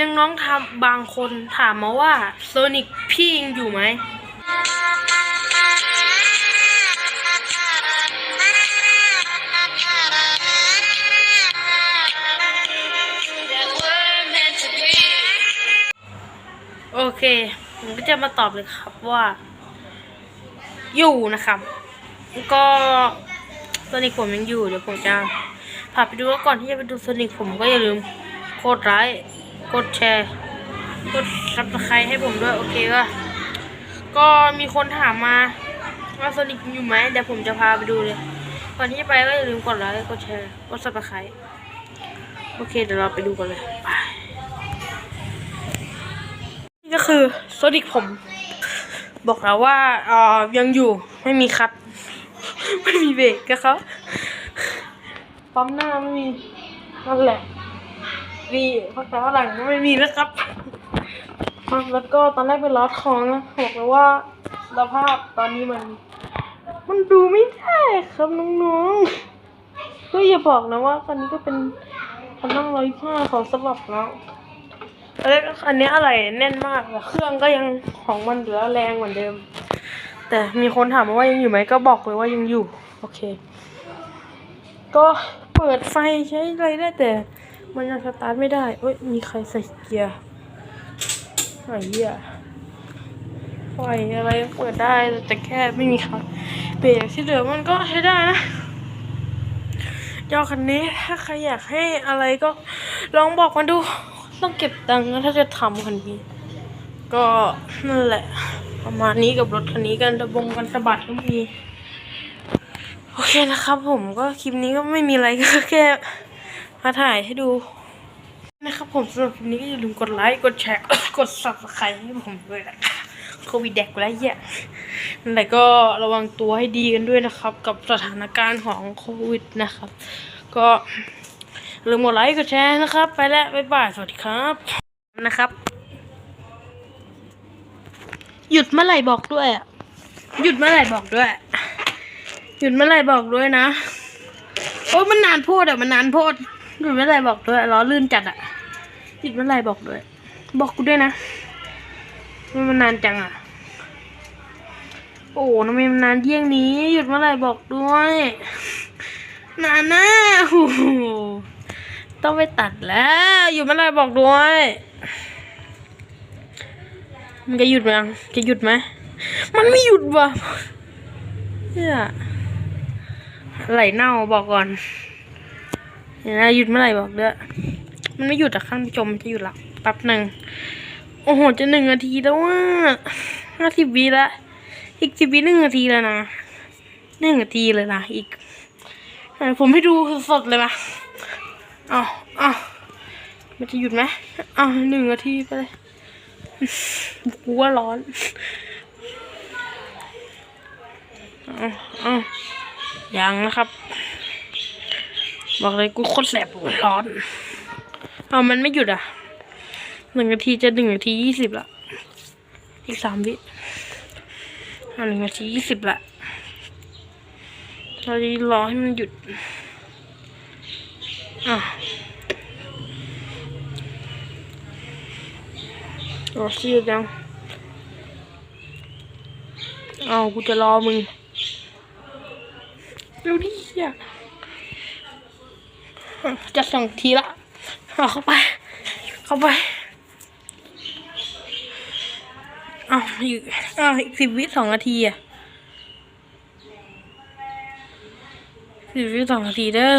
ยังน้องๆทำบางคนถามมาว่าโซนิกพี่ยังอยู่ไหม โอเค ผมก็จะมาตอบเลยครับว่า อยู่นะครับ ก็โซนิกผมยังอยู่ เดี๋ยวผมจะพาไปดูแล้วก่อนที่จะไปดูโซนิกผมก็อย่าลืมกดไลค์ กดแชร์ กดซับสไครต์ให้ผมด้วย โอเคก็ก็มีคนถามมาว่าโซนิกอยู่ไหมเดี๋ยวผมจะพาไปดูเลยก่อนที่จะไปก็อย่าลืมกดไลค์กดแชร์กดซับสไครต์โอเคเดี๋ยวเราไปดูกันเลยไปนี่ก็คือโซนิกผม บอกแล้วว่าเอ่อยังอยู่ไม่มีครับ ไม่มีเบรกนะครับปั๊มหน้าไม่มีนั่นแหละ นี่พักแต่ว่าหลังก็ไม่มีนะครับแล้วก็ตอนแรกเป็นล้อทองนะบอกเลยว่าสภาพตอนนี้มัน มันดูไม่ได้ครับน้องๆก็อย่าบอกนะว่าคันนี้ก็เป็นคันนั่งร้อยผ้าของสลับแล้วแล้วอันนี้อะไรแน่นมากแต่เครื่องก็ยังของมันเหลือแรงเหมือนเดิม แต่มีคนถามมาว่ายังอยู่ไหมก็บอกเลยว่ายังอยู่ โอเค ก็เปิดไฟใช้อะไรได้แต่ มันยังสตาร์ทไม่ได้เอ้ย มีใครใส่เกียร์ไอ้เหี้ยไฟอะไรเปิดได้แต่แค่ไม่มีครับเบรกที่เหลือมันก็ใช้ได้นะเจ้าคันนี้ถ้าใครอยากให้อะไรก็ลองบอกมาดู ต้องเก็บตังค์ถ้าจะทำคันนี้ ก็นั่นแหละ ประมาณนี้กับรถคันนี้กันระบงกันสะบัดก็มี โอเคนะครับผมก็คลิปนี้ก็ไม่มีอะไรก็แค่ มาถ่ายให้ดู นะครับผมสำหรับคลิปนี้ก็อย่าลืมกดไลค์กดแชร์กด subscribe ให้ผมด้วยนะโควิดแดกแล้วเหี้ยนั่ก็ระวังตัวให้ดีกันด้วยนะครับ กับสถานการณ์ของโควิดนะครับ ก็อย่าลืมกดไลค์กดแชร์นะครับ ไปแล้วบ๊ายบายสวัสดีครับนะครับ หยุดเมื่อไหร่บอกด้วยหยุดเมื่อไหร่บอกด้วย หยุดเมื่อไหร่บอกด้วยนะ โอ้มันนานโพดอะมันนานโพด หยุดเมื่อไรบอกด้วยล้อลื่นจัดอะหยุดเมื่อไรบอกด้วย บอกกูด้วยนะไมมันนานจังอะโอ้ทำไมมันนานเยี่ยงนี้ หยุดเมื่อไรบอกด้วยนานนะโอ้โหต้องไปตัดแล้วหยุดเมื่อไรบอกด้วยมันจะหยุดไหมจะหยุดไหมมันไม่หยุดว่ะเนี่ยไหลเน่าบอกก่อน เดี๋ยวนะหยุดเมื่อไหร่บอกเด้อมันไม่หยุดอะข้างจมจะหยุดละแป๊บหนึ่งโอ้โหจะหนึ่งนาทีแล้วว่าห้าสิบวิละอีกสิบวิหนึ่งนาทีแล้วนะหนึ่งนาทีเลยนะอีกผมให้ดูสดเลยปะอ้าวอ้าวมันจะหยุดไหมอ้าวหนึ่งนาทีไปเลยกูว่าร้อนเอาเอายังนะครับ บอกเลยกูโคตรแสบร้อน เอามันไม่หยุดอะหนึ่งนาทีจะหนึ่งนาทียี่สิบละอีกสามวิเอาหนึ่งนาทียี่สิบละเราจะรอให้มันหยุดอะรอสิหยุดยังเอากูจะรอมึงเร็วดิอะ จะส่งทีละเอาเข้าไป เข้าไป เอาอยู่เอาอีกสิบวิสองนาทีอะสิบวิสองนาทีเด้อ